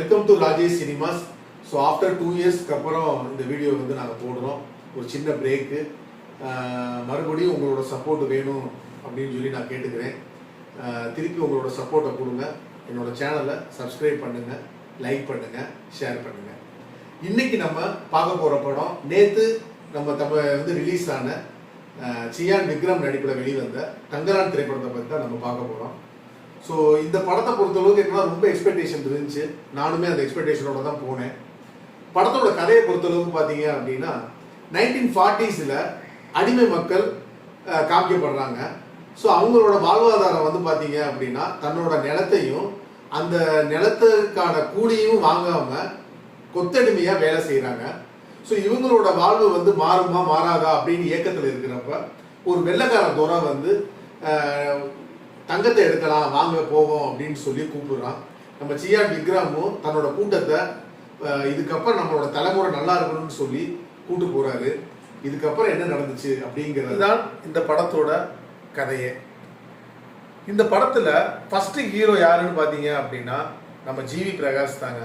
Rajesh cinemas so after two இயர்ஸ்க்கு அப்புறம் இந்த வீடியோ வந்து நாங்கள் போடுறோம். ஒரு சின்ன பிரேக்கு மறுபடியும் உங்களோட சப்போர்ட் வேணும் அப்படின்னு சொல்லி நான் கேட்டுக்கிறேன். திருப்பி உங்களோட சப்போர்ட்டை கொடுங்க. என்னோட சேனலை சப்ஸ்கிரைப் பண்ணுங்க லைக் பண்ணுங்க ஷேர் பண்ணுங்க. இன்னைக்கு நம்ம பார்க்க போகிற படம் நேற்று நம்ம தமிழ் வந்து ரிலீஸ் ஆன சியான் விக்ரம் நடிப்பில் வெளிவந்த தங்கரான் திரைப்படத்தை பற்றி தான் நம்ம பார்க்க போகிறோம் ஸோ இந்த படத்தை பொறுத்தளவுக்கு என்னன்னா ரொம்ப எக்ஸ்பெக்டேஷன் இருந்துச்சு. நானுமே அந்த எக்ஸ்பெக்டேஷனோட தான் போனேன். படத்தோட கதையை பொறுத்தளவுக்கு பார்த்தீங்க அப்படின்னா நைன்டீன் ஃபார்ட்டிஸில் அடிமை மக்கள் அஹ், காமிக்கப்படுறாங்க. ஸோ அவங்களோட வாழ்வாதாரம் வந்து பார்த்தீங்க அப்படின்னா தன்னோட நிலத்தையும் அந்த நிலத்துக்கான கூலியும் வாங்காம கொத்தடிமையாக வேலை செய்கிறாங்க ஸோ இவங்களோட வாழ்வு வந்து மாறுமா மாறாதா அப்படின்னு இயக்கத்தில் இருக்கிறப்ப ஒரு வெள்ளக்கார துறை வந்து தங்கத்தை எடுக்கலாம் வாங்க போவோம் அப்படின்னு சொல்லி கூப்பிடுறான். நம்ம சியான் விக்ராமும் தன்னோட கூட்டத்தை இதுக்கப்புறம் நம்மளோட தலைமுறை நல்லா இருக்கணும்னு சொல்லி கூட்டு போறாரு. இதுக்கப்புறம் என்ன நடந்துச்சு அப்படிங்கிறது தான் இந்த படத்தோட கதையே. இந்த படத்துல ஃபர்ஸ்ட் ஹீரோ யாருன்னு பாத்தீங்க அப்படின்னா நம்ம ஜிவி பிரகாஷ் தாங்க.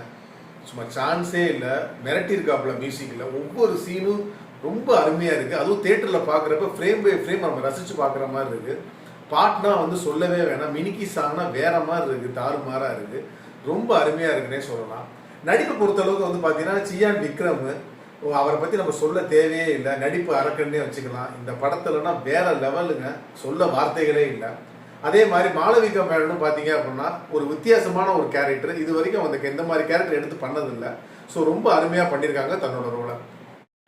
சும்மா சான்ஸே இல்லை மிரட்டியிருக்காப்புல மியூசிக்கில் ஒவ்வொரு சீனும் ரொம்ப அருமையாக இருக்குது அதுவும் தேட்டரில் பார்க்குறப்ப ஃப்ரேம் பை ஃப்ரேம் நம்ம ரசித்து பார்க்குற மாதிரி இருக்குது பாட்னா வந்து சொல்லவே வேணாம். மினிக்கி சாங்னா வேற மாதிரி இருக்குது தாறுமாறாக இருக்குது ரொம்ப அருமையாக இருக்குன்னே சொல்லலாம். நடிப்பை பொறுத்தளவுக்கு வந்து பார்த்தீங்கன்னா சியான் விக்ரம் அவரை பற்றி நம்ம சொல்ல தேவையே இல்லை. நடிப்பு அரக்கன்னே வச்சுக்கலாம். இந்த படத்துலனா வேற லெவலுங்க. சொல்ல வார்த்தைகளே இல்லை. அதே மாதிரி மாளவிகா மேடம்னு பார்த்தீங்க அப்படின்னா ஒரு வித்தியாசமான ஒரு கேரக்டர் இது வரைக்கும் அவனுக்கு எந்த மாதிரி கேரக்டர் எடுத்து பண்ணதில்லை. ஸோ ரொம்ப அருமையாக பண்ணியிருக்காங்க தன்னோட ரோலை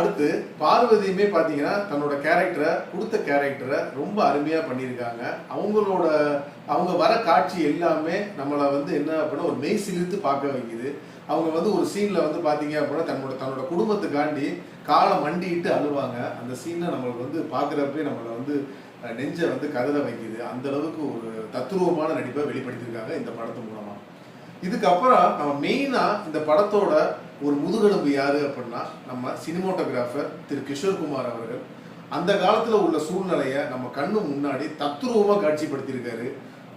அடுத்து பார்வதியுமே பார்த்தீங்கன்னா தன்னோட கேரக்டரை கொடுத்த கேரக்டரை ரொம்ப அருமையாக பண்ணியிருக்காங்க. அவங்களோட அவங்க வர காட்சி எல்லாமே நம்மளை வந்து என்ன அப்படின்னா ஒரு மெய் சிலிர்த்து பார்க்க வைக்குது. அவங்க வந்து ஒரு சீனில் வந்து பார்த்தீங்க அப்படின்னா தன்னோட தன்னோட குடும்பத்துக்காண்டி காலை மண்டிட்டு அழுவாங்க. அந்த சீனை நம்மளுக்கு வந்து பார்க்குறப்பே நம்மளை வந்து நெஞ்சை வந்து கதற வைக்குது. அந்த அளவுக்கு ஒரு தத்துருவமான நடிப்பை வெளிப்படுத்தியிருக்காங்க இந்த படத்து மூலமாக இதுக்கப்புறம் நம்ம மெயினாக இந்த படத்தோட ஒரு முதுகெலும்பு யாரு அப்படின்னா நம்ம சினிமோட்டோகிராஃபர் திரு கிஷோர்குமார் அவர்கள். அந்த காலத்தில் உள்ள சூழ்நிலையை நம்ம கண்ணு முன்னாடி தத்ரூபமாக காட்சிப்படுத்தியிருக்காரு.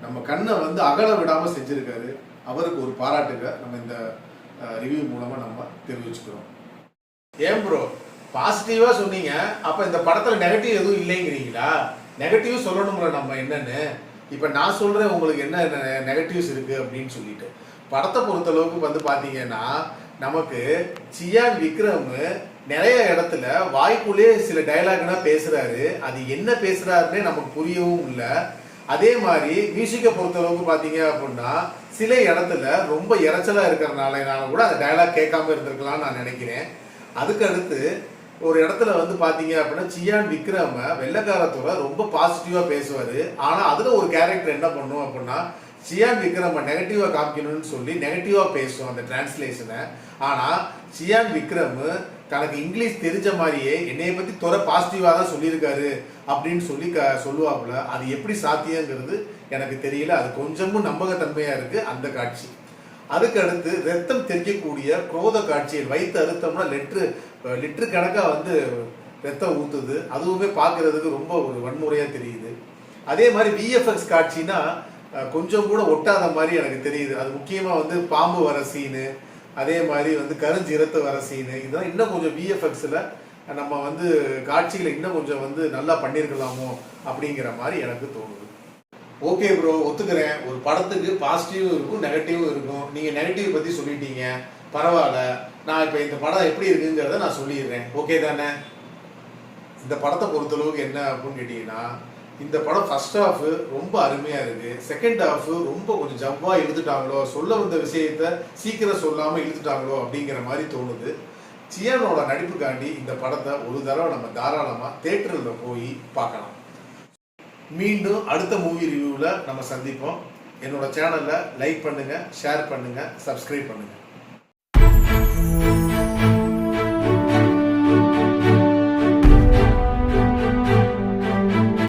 நம்ம கண்ணை வந்து அகல விடாமல் செஞ்சுருக்காரு. அவருக்கு ஒரு பாராட்டுக நம்ம இந்த ரிவ்யூ மூலமாக நம்ம தெரிவிச்சுக்கிறோம். ஏன் ப்ரோ பாசிட்டிவாக சொன்னீங்க. அப்போ இந்த படத்தில் நெகட்டிவ் எதுவும் இல்லைங்கிறீங்களா? நெகட்டிவ் சொல்லணும்ல நம்ம என்னன்னு. இப்போ நான் சொல்கிறேன் உங்களுக்கு என்ன நெகட்டிவ்ஸ் இருக்குது அப்படின்னு சொல்லிட்டு. படத்தை பொறுத்தளவுக்கு வந்து பார்த்தீங்கன்னா நமக்கு சியான் விக்ரம் நிறைய இடத்துல வாய்க்குள்ளேயே சில டைலாக்னா பேசுறாரு. அது என்ன பேசுறாருன்னே நமக்கு புரியவும் இல்லை. அதே மாதிரி மியூசிக்கை பொறுத்தளவுக்கு பார்த்தீங்க அப்படின்னா சில இடத்துல ரொம்ப இறைச்சலாக இருக்கிறனால கூட அந்த டைலாக் கேட்காம இருந்திருக்கலாம்னு நான் நினைக்கிறேன். அதுக்கடுத்து ஒரு இடத்துல வந்து பார்த்தீங்க அப்படின்னா சியான் விக்ரம வெள்ளக்காரத்தோட ரொம்ப பாசிட்டிவாக பேசுவார். ஆனால் அதில் ஒரு கேரக்டர் என்ன பண்ணும் அப்படின்னா சியான் விக்ரம நெகட்டிவாக காமிக்கணும்னு சொல்லி நெகட்டிவாக பேசும் அந்த டிரான்ஸ்லேஷனை ஆனால் சியான் விக்ரம் தனக்கு இங்கிலீஷ் தெரிஞ்ச மாதிரியே என்னைய பற்றி துறை பாசிட்டிவாக தான் சொல்லியிருக்காரு அப்படின்னு சொல்லி க சொல்லுவாப்புல. அது எப்படி சாத்தியங்கிறது எனக்கு தெரியல. அது கொஞ்சமும் நம்பகத்தன்மையாக இருக்குது அந்த காட்சி. அதுக்கடுத்து ரத்தம் தெரிக்கக்கூடிய குரோத காட்சியில் வைத்து அறுத்தம்னா லெட்ரு லிட்ரு கணக்காக வந்து ரத்தம் ஊத்துது. அதுவுமே பார்க்கறதுக்கு ரொம்ப ஒரு வன்முறையாக தெரியுது. அதே மாதிரி விஎஃப்எக்ஸ் காட்சினா கொஞ்சம் கூட ஒட்டாத மாதிரி எனக்கு தெரியுது. அது முக்கியமாக வந்து பாம்பு வர சீனு அதே மாதிரி வந்து கருஞ்சிரத்து வர சீனு இதெல்லாம் இன்னும் கொஞ்சம் விஎஃப்எக்ஸில் நம்ம வந்து காட்சிகளை இன்னும் கொஞ்சம் வந்து நல்லா பண்ணியிருக்கலாமோ அப்படிங்கிற மாதிரி எனக்கு தோணுது. ஓகே ப்ரோ ஒத்துக்கிறேன். ஒரு படத்துக்கு பாசிட்டிவும் இருக்கும் நெகட்டிவும் இருக்கும். நீங்கள் நெகட்டிவ் பற்றி சொல்லிட்டீங்க. பரவாயில்ல. நான் இப்போ இந்த படம் எப்படி இருக்குங்கிறத நான் சொல்லிடுறேன். ஓகே தானே? இந்த படத்தை பொறுத்தளவுக்கு என்ன அப்படின்னு கேட்டிங்கன்னா இந்த படம் ஃபர்ஸ்ட் ஹாஃப் ரொம்ப அருமையாக இருக்கு. செகண்ட் ஹாஃப் ரொம்ப கொஞ்சம் ஜவ்வா இழுத்துட்டாங்களோ சொல்ல வந்த விஷயத்த சீக்கிரம் சொல்லாமல் இழுத்துட்டாங்களோ அப்படிங்கிற மாதிரி தோணுது. சியானோட நடிப்புக்காண்டி இந்த படத்தை ஒரு தடவை நம்ம தாராளமாக தேட்டரில் போய் பார்க்கலாம். மீண்டும் அடுத்த மூவி ரிவ்யூவில் நம்ம சந்திப்போம். என்னோட சேனலை லைக் பண்ணுங்கள் ஷேர் பண்ணுங்கள் சப்ஸ்கிரைப் பண்ணுங்கள்